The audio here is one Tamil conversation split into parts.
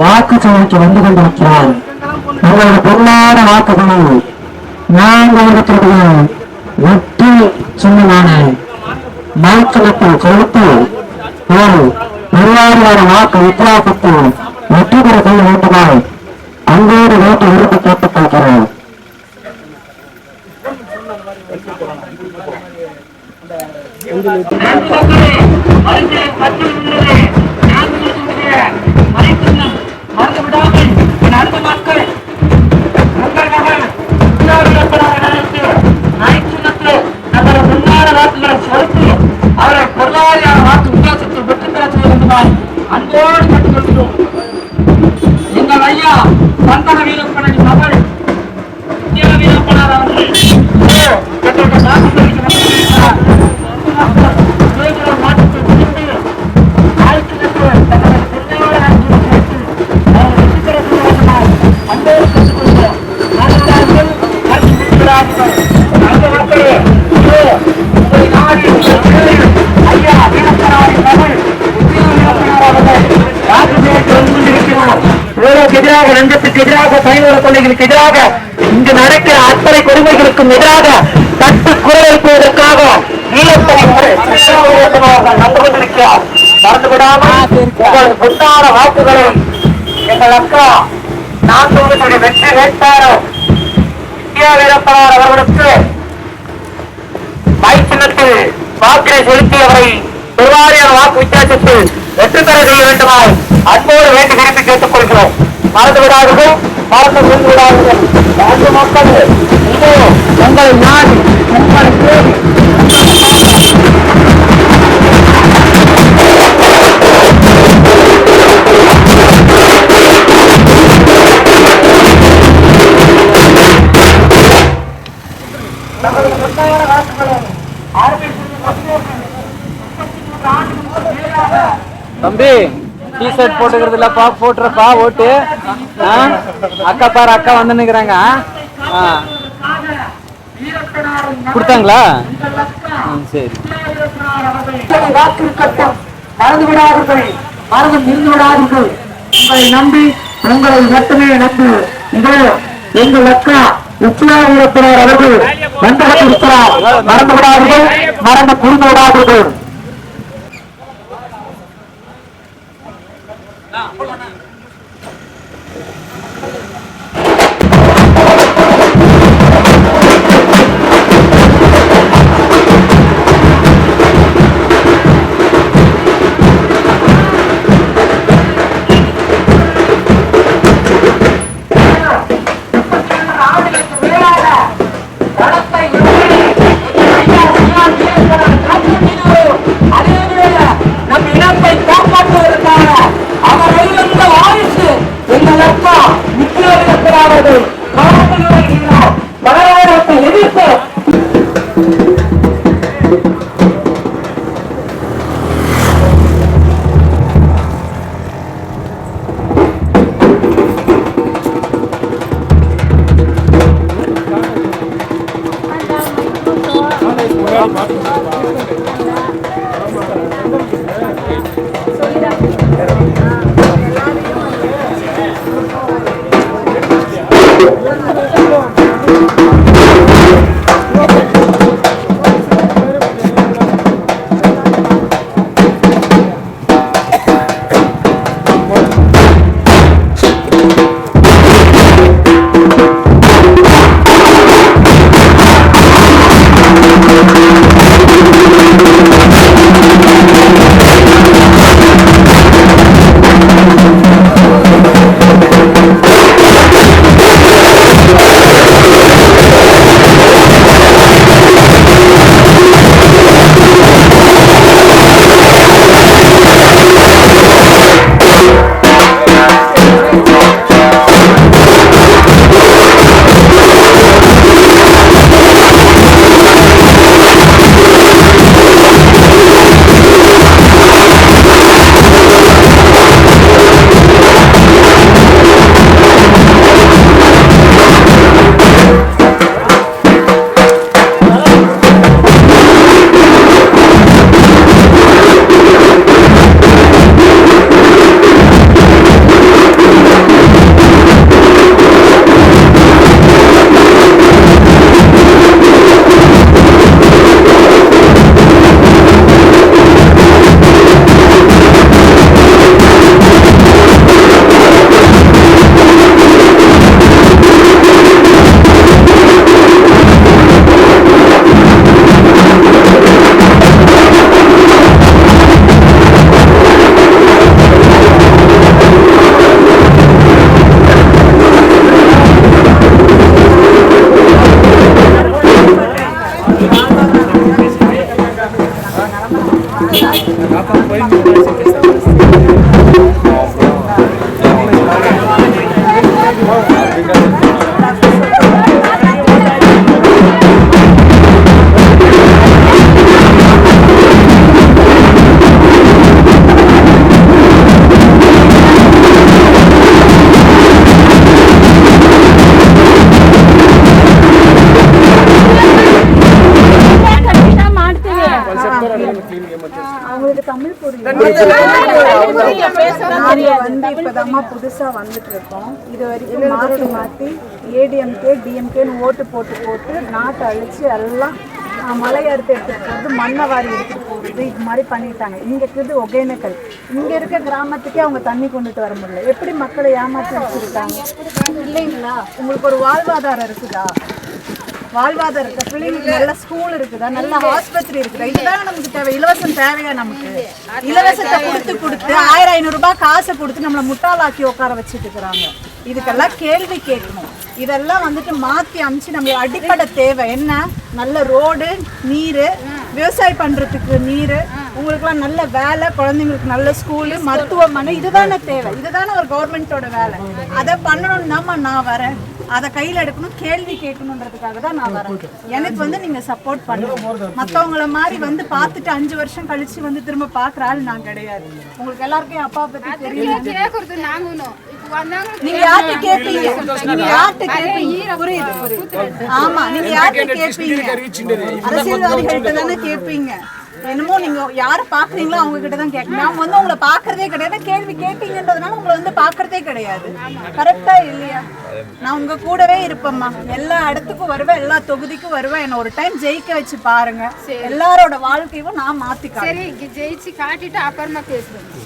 வாக்கு வாக்குச்சாவடிக்கு வந்து கொண்டிருக்கிறார். உங்களோட பொருளாத வாக்குகளை நான்காயிரத்தினுடைய வெற்றி சின்னமான மாற்றத்தில் செலுத்தி ஒரு பொருளாதார வாக்கு வித்தியாசத்தில் வெற்றி பெற செய்ய வேண்டுமாய் அங்கோடு வேட்டு விருப்ப கேட்டுக் கொள்கிறோம் அவரை பொருளாதார வாக்கு வித்தியாசத்தில் வெற்றி பெற செய்ய வேண்டுமாய் அன்போடு கேட்டுக்கொள்கிறோம். எங்கள் ஐயா சந்தன வீரம் எதிராக லஞ்சத்துக்கு எதிராக பயனுள்ள கொள்ளைகளுக்கு எதிராக இங்கு நடக்கிற அத்தனை கொடுமைகளுக்கும் எதிராக தட்டு குரல் போவதற்காக ஈழத்தனை கொண்டிருக்கிறார் விடாமல் உங்கள் பொன்னான வாக்குகளை எங்கள் அக்கா நான் வெற்றி வேட்பாளர் இந்தியா வீரப்பனார் அவர்களுக்கு மைச்சின்னத்தில் வாக்கினை செலுத்தியவரை பெருவாரியான வாக்கு வித்தியாசத்தில் வெற்றி பெற செய்ய வேண்டுமாய் அன்போடு வேண்டி விரும்பி கேட்டுக் கொள்கிறோம் மறந்து விடாதீர்கள் மறந்து சென்று விடாதீர்கள் நாட்டு மக்களே இதோ உங்களை நான் உங்களை தேடி. தம்பி டி ஷர்ட் போட்டுக்கிறது இல்லப்பா போட்டுறப்பா ஓட்டு. அக்கா பாரு அக்கா வந்து நிக்கிறாங்க. கொடுத்தாங்களா? சரி. மறந்து விடாதீர்கள் மறந்து இருந்து விடாதீர்கள் உங்களை நம்பி உங்களை மட்டுமே நம்பி இதோ எங்கள் அக்கா உச்சியாகிருக்கிறார் அவர்கள். வந்து இருக்கிறார் மறந்து விடாதீர்கள் மறந்து புரிந்து விடாதீர்கள் சொல்லிடாங்க Acompanhe toda. வந்து இப்பதாம்மா புதுசாக வந்துட்டு இருக்கோம் இது வரைக்கும் மாத்தி மாத்தி ஏடிஎம்கே டிஎம்கேன்னு ஓட்டு போட்டு போட்டு நாட்டை அழிச்சு எல்லாம் ஆஹ், மலை அறுத்து எடுத்துட்டு போகிறது மண்ணை வாரி எடுத்துட்டு போகிறது இது மாதிரி பண்ணிட்டாங்க இங்கே இருக்குது ஒகேனக்கல் இங்கே இருக்க கிராமத்துக்கே அவங்க தண்ணி கொண்டுட்டு வர முடியல எப்படி மக்களை ஏமாற்றி வச்சிருக்காங்க இல்லைங்களா உங்களுக்கு ஒரு வாழ்வாதாரம் இருக்குதா வாழ்வாதாரம் இருக்கு பிள்ளைங்களுக்கு நல்ல ஸ்கூல் இருக்குதா? நல்ல ஆஸ்பத்திரி இருக்குதா? இதுதான் நமக்கு தேவை. இலவசம் தேவையா நமக்கு? இலவசத்தை கொடுத்து கொடுத்து ஆயிரம் ஐநூறு ரூபாய் காசை கொடுத்து நம்மளை முட்டாளாக்கி உட்கார வச்சுட்டு இருக்கிறாங்க. இதுக்கெல்லாம் கேள்வி கேட்கணும். இதெல்லாம் வந்துட்டு மாத்தி அமைச்சு நம்ம அடிப்படை தேவை. என்ன? நல்ல ரோடு நீர் விவசாயம் பண்றதுக்கு நீர் உங்களுக்குலாம் நல்ல வேலை குழந்தைங்களுக்கு நல்ல ஸ்கூலு மருத்துவமனை இதுதானே தேவை. இதுதானே ஒரு கவர்மெண்ட்டோட வேலை. அதை பண்ணணும்னாமா நான் வரேன். அதை கையில் எடுக்கணும் கேள்வி கேட்கணுன்றதுக்காக தான் நான் வரேன். எனக்கு வந்து நீங்க சப்போர்ட் பண்ணணும் மற்றவங்கள மாதிரி வந்து பார்த்துட்டு அஞ்சு வருஷம் கழிச்சு வந்து திரும்ப பார்க்குற ஆள் நான் கிடையாது. உங்களுக்கு எல்லாருக்கும் அப்பா பத்தி தெரியும். நீங்க யார்கிட்ட கேட்பீங்க நீங்க யார்கிட்ட கேட்பீங்க புரியுது புரியுது. ஆமா நீங்க யார்கிட்ட கேட்பீங்க அரசியல்வாதிகள்கிட்ட தானே கேட்பீங்க என்னமோ நீங்க யாரை பாக்குறீங்களோ அவங்க கிட்ட தான் கேட்கணும். நாம வந்து உங்களை பாக்குறதே கிடையாது. கேள்வி கேட்டீங்கன்றதுனால உங்களை வந்து பாக்குறதே கிடையாது. கரெக்டா இல்லையா? நான் உங்க கூடவே இருப்பேம்மா. எல்லா இடத்துக்கும் வருவேன் எல்லா தொகுதிக்கும் வருவேன். என்ன ஒரு டைம் ஜெயிக்க வச்சு பாருங்க. எல்லாரோட வாழ்க்கையும் நான் மாத்தி காட்டுறேன். சரி ஜெயிச்சு காட்டிட்டு அப்புறமா பேசுறோம்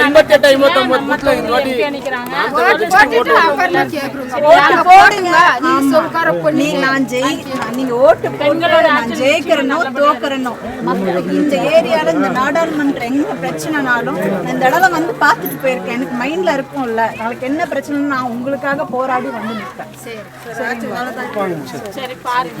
எண்பத்தெட்டு ஐம்பத்தொன்பது இந்த வாட்டி ஓட்டு போடுங்க நீ சொல்கார நீ நான் நீங்க ஓட்டு ஜெயிக்கிறனோ தோக்கறனோ இந்த ஏரியால இந்த நாடாளுமன்ற எங்க பிரச்சனைனாலும் நான் இந்த இடத்துல வந்து பார்த்துட்டு போயிருக்கேன் எனக்கு மைண்ட்ல இருக்கும்ல நாளைக்கு என்ன பிரச்சனைன்னு நான் உங்களுக்காக போராடி வந்து நிற்பேன் சரி பாருங்க.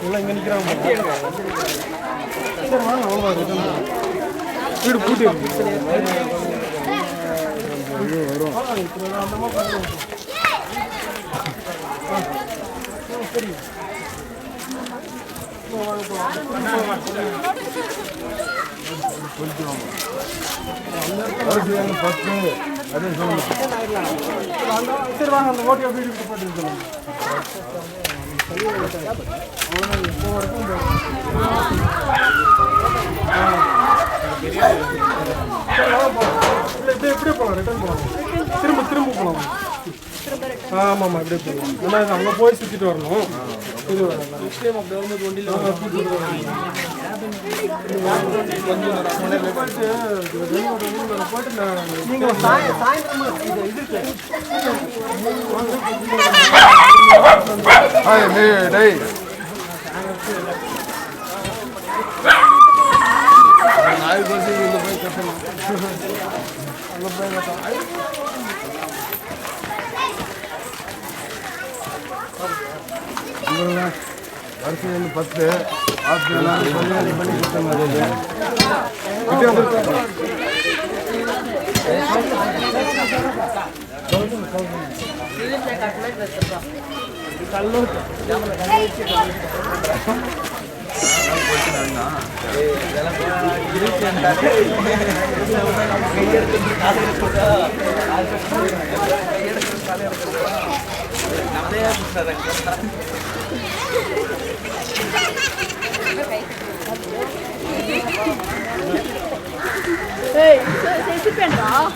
உள்ள இங்கே நிற்கிறாங்க வீடு பூட்டி வரும். சரி பத்து சரி வாங்க சரி வாங்க அந்த வரேன். இப்படியே இப்படியே போகலாம் ரிட்டர்ன் போகலாம் திரும்ப திரும்ப போகலாம் ஆமாம் இப்படியே போகலாம் ஏன்னா இது அங்கே போய் சுற்றிட்டு வரணும் నెక్స్ట్ టైం ఒక డెవలప్మెంట్ వండిలో நீங்கள் சாய் சாயந்தரம் இது இருக்கு டேய் நாய் பசி உள்ள போய் கட்டணும் உள்ள போய் கட்டணும் நீங்கள் அரசியல் பத்து ஆஸ்திரேலியா பண்ணி பண்ணி 안 해야 된다니까. 에이, 谁随便拿。